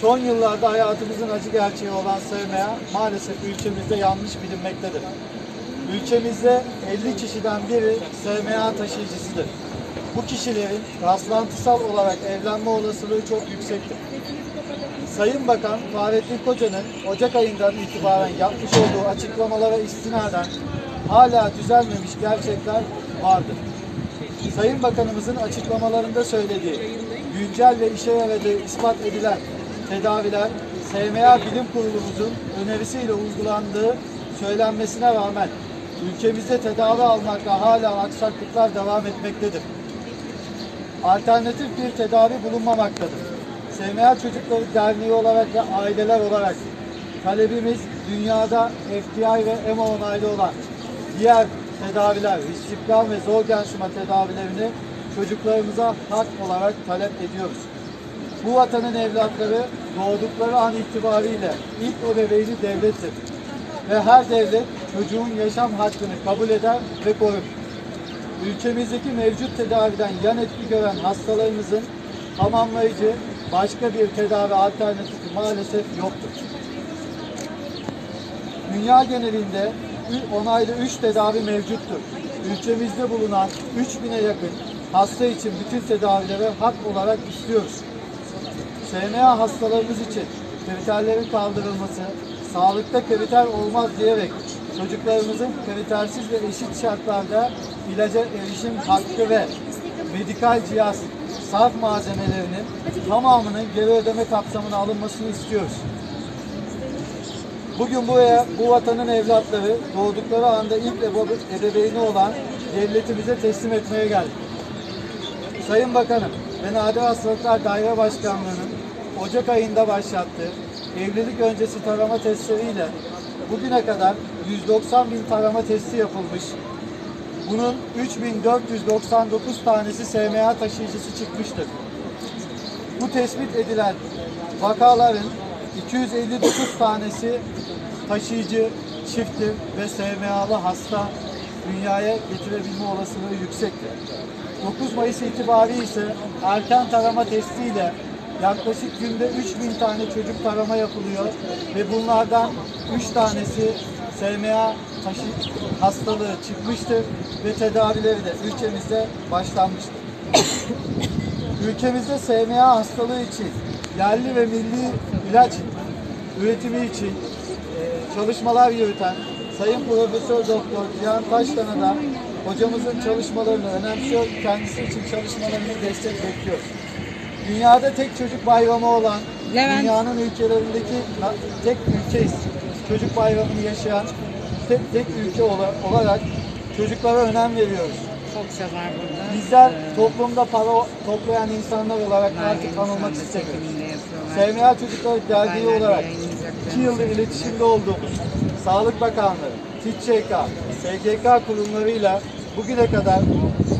Son yıllarda hayatımızın acı gerçeği olan SMA maalesef ülkemizde yanlış bilinmektedir. Ülkemizde 50 kişiden biri SMA taşıyıcısıdır. Bu kişilerin rastlantısal olarak evlenme olasılığı çok yüksektir. Sayın Bakan Fahrettin Koca'nın Ocak ayından itibaren yapmış olduğu açıklamalara istinaden hala düzelmemiş gerçekler vardır. Sayın Bakanımızın açıklamalarında söylediği güncel ve işe yaradığı ispat edilen tedaviler SMA Bilim Kurulumuzun önerisiyle uygulandığı söylenmesine rağmen ülkemizde tedavi almakta hala aksaklıklar devam etmektedir alternatif bir tedavi bulunmamaktadır. SMA Çocukları Derneği olarak ve aileler olarak talebimiz dünyada FTI ve EMA onaylı olan diğer tedaviler, risiplan ve zor gençleme tedavilerini çocuklarımıza hak olarak talep ediyoruz. Bu vatanın evlatları doğdukları an itibariyle ilk ebeveyni devlettir. Ve her devlet çocuğun yaşam hakkını kabul eder ve korur ülkemizdeki mevcut tedaviden yan etki gören hastalarımızın tamamlayıcı başka bir tedavi alternatifi maalesef yoktur. Dünya genelinde onaylı 3 tedavi mevcuttur. Ülkemizde bulunan 3000'e yakın hasta için bütün tedavilere hak olarak istiyoruz. SMA hastalarımız için kriterlerin kaldırılması, sağlıkta kriter olmaz diyerek çocuklarımızın kritersiz ve eşit şartlarda ilaca erişim hakkı ve medikal cihaz, sarf malzemelerinin tamamının geri ödeme kapsamına alınmasını istiyoruz. Bugün buraya bu vatanın evlatları doğdukları anda ilk ebe- ebeveyni olan devletimize teslim etmeye geldik. Sayın Bakanım ve Nadir Hastalıklar Daire Başkanlığı'nın Ocak ayında başlattığı evlilik öncesi tarama testleriyle bugüne kadar 190 bin tarama testi yapılmış. Bunun 3499 tanesi SMA taşıyıcısı çıkmıştır. Bu tespit edilen vakaların 259 tanesi taşıyıcı çifttir ve SMA'lı hasta dünyaya getirebilme olasılığı yüksektir. 9 Mayıs itibariyle ise erken tarama testiyle yaklaşık günde 3000 tane çocuk tarama yapılıyor ve bunlardan 3 tanesi SMA taşı hastalığı çıkmıştır ve tedavileri de ülkemizde başlanmıştır. Ülkemizde SMA hastalığı için yerli ve milli ilaç üretimi için e, çalışmalar yürüten Sayın Profesör Doktor Cihan Taştan'a da hocamızın çalışmalarını önemsiyor. Kendisi için çalışmalarını destek bekliyoruz. Dünyada tek çocuk bayramı olan Levent. dünyanın ülkelerindeki tek ülkeyiz. Çocuk bayramını yaşayan tek, tek ülke ola- olarak çocuklara önem veriyoruz. Çokça var burada. Bizler Ee, toplumda para toplayan insanlar olarak artık anda istemiyoruz. SMA Çocukları Derneği olarak. 2 yıldır iletişimde olduğumuz Sağlık Bakanlığı, TİÇK, SGK kurumlarıyla bugüne kadar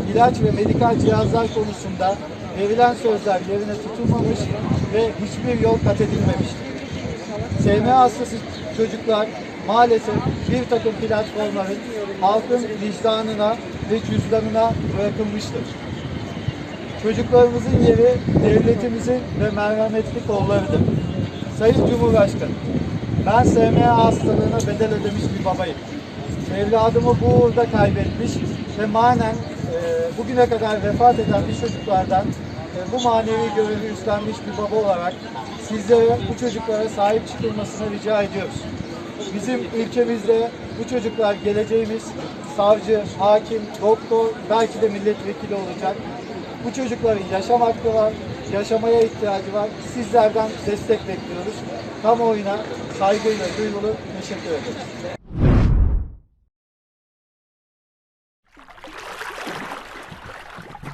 ilaç ve medikal cihazlar konusunda verilen sözler yerine tutulmamış ve hiçbir yol kat edilmemiştir. SMA hastası çocuklar maalesef bir takım platformların halkın vicdanına ve cüzdanına bırakılmıştır. Çocuklarımızın yeri devletimizin ve merhametli kollarıdır. Sayın Cumhurbaşkanı, ben SMA hastalığına bedel ödemiş bir babayım. Evladımı bu uğurda kaybetmiş ve manen e, bugüne kadar vefat eden bir çocuklardan bu manevi görevi üstlenmiş bir baba olarak sizlere bu çocuklara sahip çıkılmasını rica ediyoruz. Bizim ülkemizde bu çocuklar geleceğimiz savcı, hakim, doktor, belki de milletvekili olacak. Bu çocukların yaşam hakkı var, yaşamaya ihtiyacı var. Sizlerden destek bekliyoruz. Kamuoyuna saygıyla duyulur. Teşekkür ederim.